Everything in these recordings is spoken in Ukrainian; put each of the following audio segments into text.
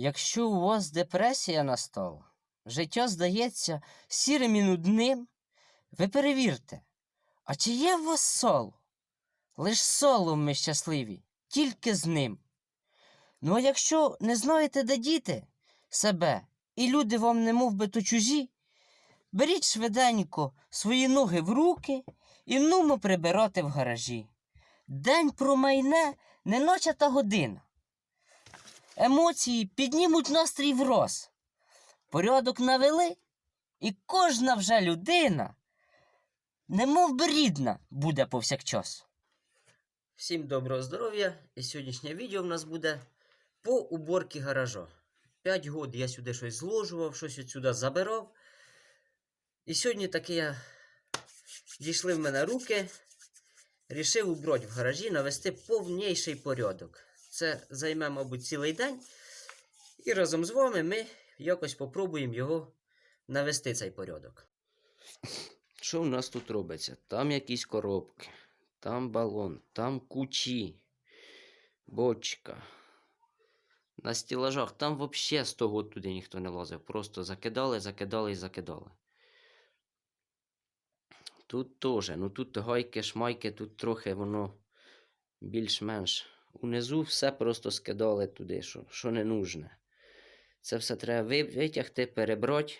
Якщо у вас депресія настала, життя здається сірим і нудним, ви перевірте, а чи є в вас сол? Лиш солом ми щасливі, тільки з ним. Ну а якщо не знаєте, де діти себе, і люди вам не мов би то чужі, беріть швиденько свої ноги в руки і нумо прибирати в гаражі. День промайне, не ноча та година. Емоції піднімуть настрій враз. Порядок навели, і кожна вже людина, немов би рідна, буде повсякчас. Всім доброго здоров'я! І сьогоднішнє відео в нас буде по уборці гаража. П'ять год я сюди щось зложував, щось відсюди забирав. І сьогодні таки я дійшли в мене руки, рішив убрати в гаражі, навести повніший порядок. Це займе, мабуть, цілий день. І разом з вами ми якось попробуємо його навести цей порядок. Що в нас тут робиться? Там якісь коробки, там балон, там кучі, бочка. На стілажах там взагалі 100 год туди ніхто не лазив. Просто закидали, закидали і закидали. Тут теж, ну тут гайки, шмайки, тут трохи воно більш-менш. Унизу все просто скидали туди, що, що не нужне. Це все треба витягти, перебрати.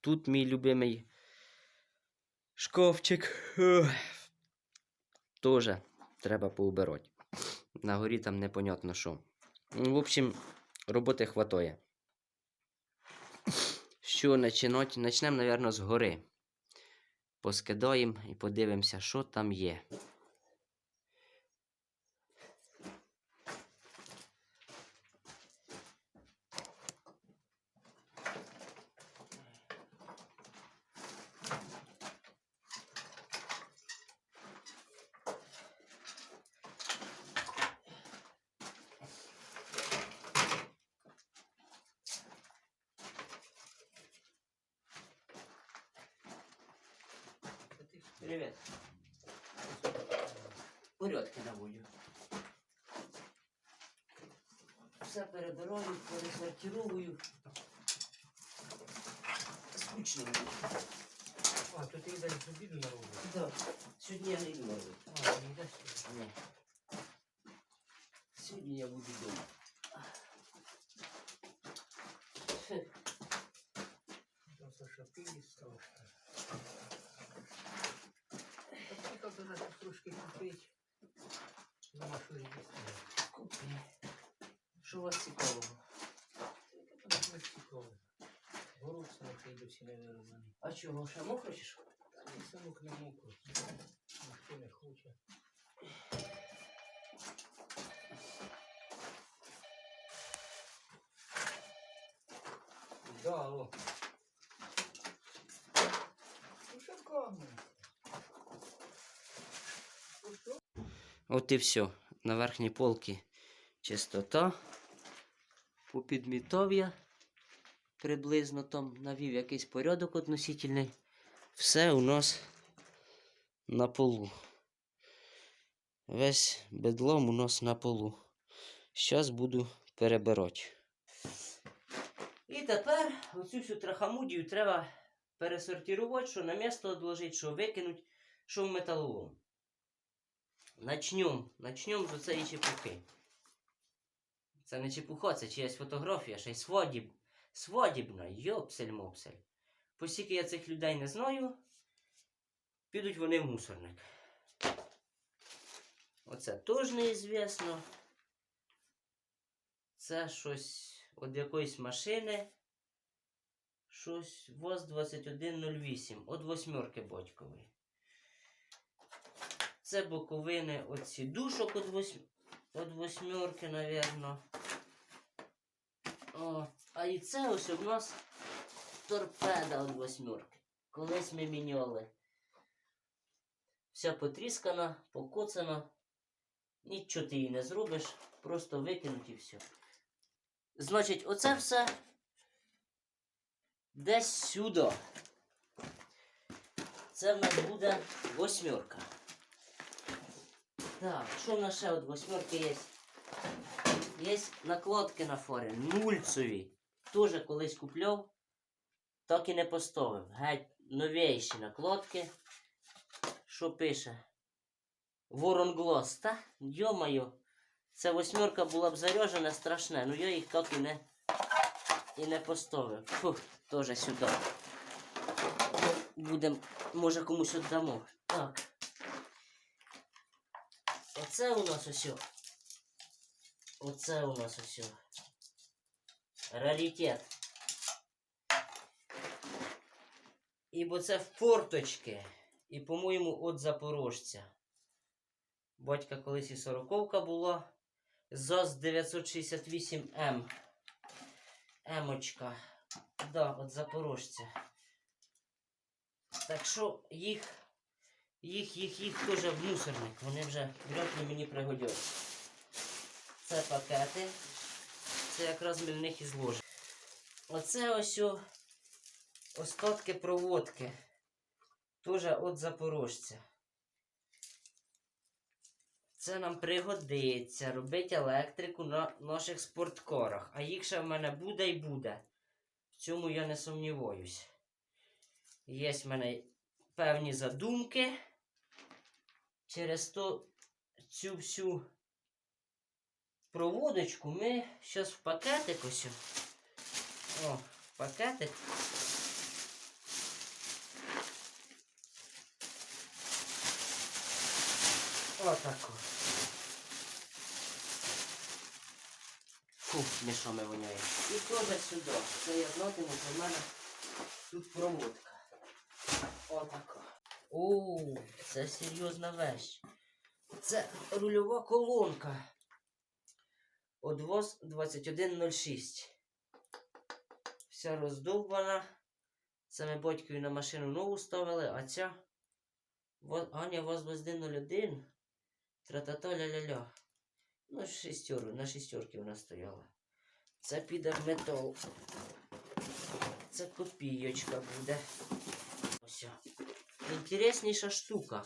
Тут мій любимий шкафчик. Тоже треба поубирати. На горі там непонятно що. В общем, роботи хватає. Що починати? Начнемо, мабуть, з гори. Поскидаємо і подивимося, що там є. Привет. Порядки наводю. Все перебираю, пересортирую. Скучно мені. А, то ти йдеш з обіду на роботу? Да. Сьогодні я не йду на роботу. А, не йдеш? Ні. Сьогодні я буду вдома. Фе. Просто що ти страшно. Ти тут трошки купить. Нема що їсти. Купи. Що у вас цікавого? Це не цікаво. Город самок не досі не вироблений. А чого, ще мокро чи що? І самок не мокро. Ніхто не хоче. Да, алло. Ну що камера? Ну що? От і все. На верхній полці чистота. Попідмітав я приблизно там навів якийсь порядок относительний. Все у нас на полу. Весь бедлом у нас на полу. Зараз буду перебирати. І тепер оцю всю трахамудію треба пересортувати, що на місто відложити, що викинути, що в металолом. Начнем, начнем з цієї чепухи. Це не чепуха, це чиясь фотографія, ще й свадіб, свадібна, йопсель-мопсель. Постільки я цих людей не знаю, підуть вони в мусорник. Оце теж неізвісно. Це щось від якоїсь машини. Щось ВОЗ-2108 від восьмерки батькової. Це боковини от сідушок від, восьм... восьмерки, напевно. А і це ось у нас торпеда від восьмерки. Колись ми міняли. Вся потріскана, покоцана. Нічого ти її не зробиш, просто викинуть і все. Значить, оце все десь сюди. Це в нас буде восьмерка. Так, що в нас ще от восьмерки є? Є накладки на фори, нульцеві. Тоже колись купляв, так і не поставив. Геть новіші накладки. Що пише? Ворон Глос, та? Йо-моє, ця восьмерка була б заряжена страшне, ну я їх так і не, і не поставив. Фух, теж сюди. Будем, може комусь віддамо. Так. Оце у нас усе. Оце у нас усе. Раритет. Бо це форточки. І, по-моєму, от запорожця. Батька колись і сороковка була. ЗОЗ 968М. Емочка. Да, от запорожця. Так що їх, їх, їх, їх теж в мусорник. Вони вже вряд мені пригодяться. Це пакети. Це якраз ми в них і зложимо. Оце ось о, остатки проводки. Тоже от запорожця. Це нам пригодиться робити електрику на наших спорткорах. А їх ще в мене буде і буде. В цьому я не сумніваюсь. Є в мене певні задумки. Через то цю всю проводочку ми зараз в пакетик ось. О, пакетик. Отако. Фу, мішами воняє. І теж сюди. Це я знатиму, що в мене тут проводка. Отако. О, це серйозна вещь. Це рульова колонка. Одвоз 2106. Вся роздовбана. Це ми батькові на машину нову ставили, а ця Аня ВАЗ 2101. Тра-та-та ля-ля-ля. Ну, шестеру, на шестерки вона стояла. Це піде в метал. Це копійочка буде. Ось. Інтересніша штука.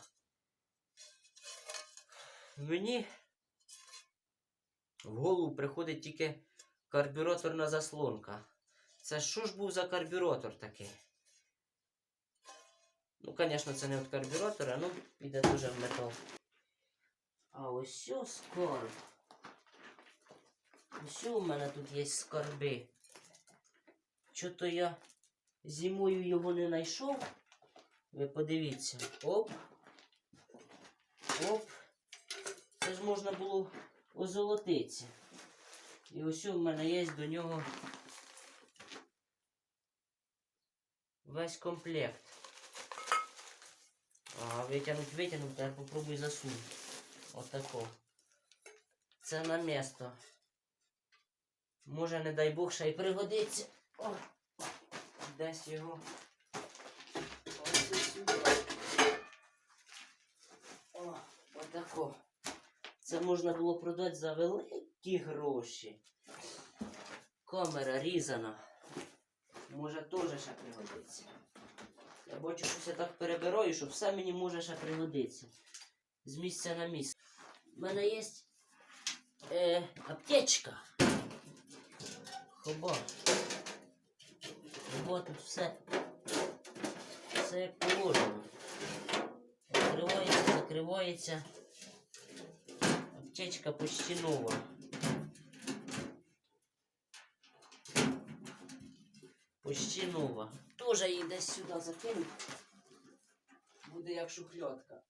Мені в голову приходить тільки карбюраторна заслонка. Це що ж був за карбюратор такий? Ну, звісно, це не від карбюратора, ну піде дуже в метал. А ось що скарб. Ось у мене тут є скарби. Чого-то я зимою його не знайшов. Ви подивіться. Оп. Оп. Це ж можна було озолотитися. І ось у мене є до нього весь комплект. Ага, витягнуть, витягнуть, тепер попробуй засунути. Отако. Це на місто. Може, не дай Бог, ще й пригодиться. О, десь його. О, отако. Це можна було продати за великі гроші. Камера різана. Може теж ще пригодиться. Я бачу, що все так перебираю, що все мені може ще пригодиться. З місця на місце. У мене є е, аптечка. Хоба. Хоба тут все. Все як положено. Відкривається, закривається. Аптечка почти нова. Почти нова. Тоже її десь сюди закинуть. Буде як шухльотка.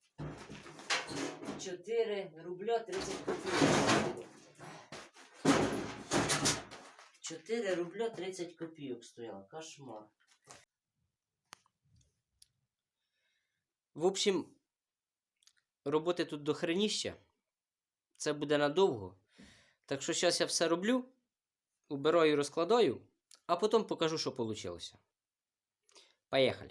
4 рубля 30 копійок. 4 рубля 30 копійок стояла. Кошмар. В общем, роботи тут до хреніща. Це буде надовго. Так що зараз я все роблю, убираю, розкладаю, а потім покажу, що вийшло. Поїхали.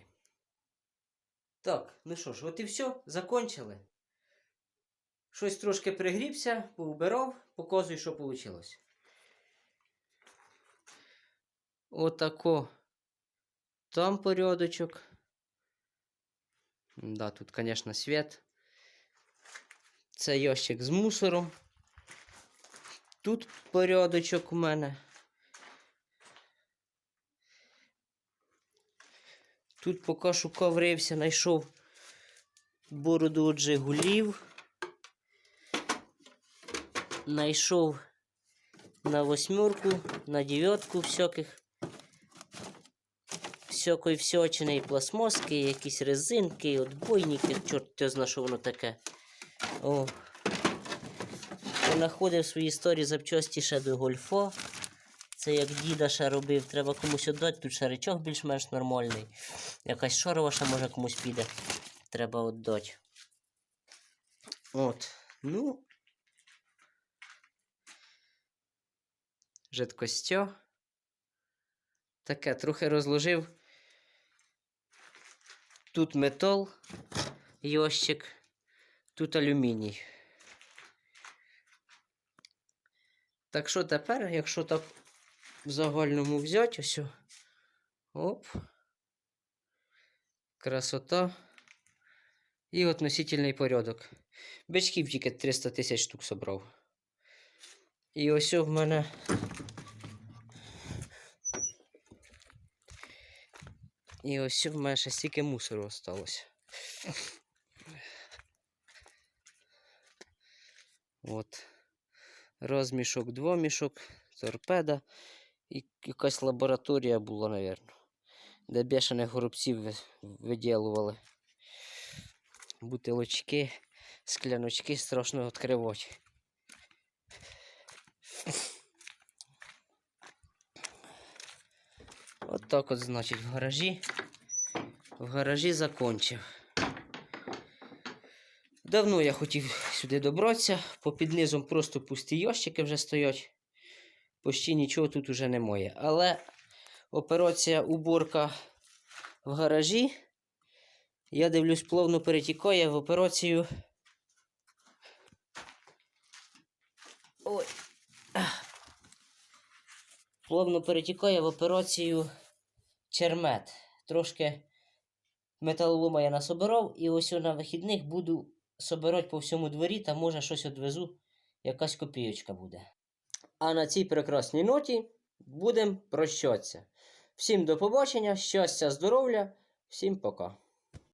Так, ну що ж, от і все, закончили. Щось трошки пригрівся, поубирав, показую, що вийшло. Отако. Там порядочок. Да, тут, звісно, світ. Це ящик з мусором. Тут порядочок у мене. Тут поки шукав рився, знайшов бороду від Жигулів. Знайшов на восьмерку, на дев'ятку всяких. Всякої всячини і пластмаски, і якісь резинки, і отбойники, чорт те зна, що воно таке. О. Понаходив в своїй історії запчасті ще до гольфа. Це як діда ще робив, треба комусь віддати, тут ще речок більш-менш нормальний. Якась шорова ще може комусь піде. Треба віддати. От. Ну. Жидкостьо. Таке трохи розложив. Тут метал, ящик, тут алюміній. Так що тепер, якщо так в загальному взяти, ось. Оп. Красота. І относительний порядок. Бичків тільки 300 тисяч штук собрав. І ось в мене. І ось в мене ще стільки мусору осталось. От. Розмішок, двомішок, торпеда. І якась лабораторія була, напевно. Де бешених горобців виділували. Бутилочки, скляночки страшно відкривати. От от, значить, в гаражі. В гаражі закончив. Давно я хотів сюди добратися, по під низом просто пусті ящики вже стоять. Почти нічого тут уже немає. Але операція уборка в гаражі. Я дивлюсь, плавно перетікає в операцію. Ой. Плавно перетікає в операцію чермет. Трошки металолома я насобирав, і ось на вихідних буду собирати по всьому дворі, та може щось відвезу, якась копійочка буде. А на цій прекрасній ноті будемо прощатися. Всім до побачення, щастя, здоров'я, всім пока.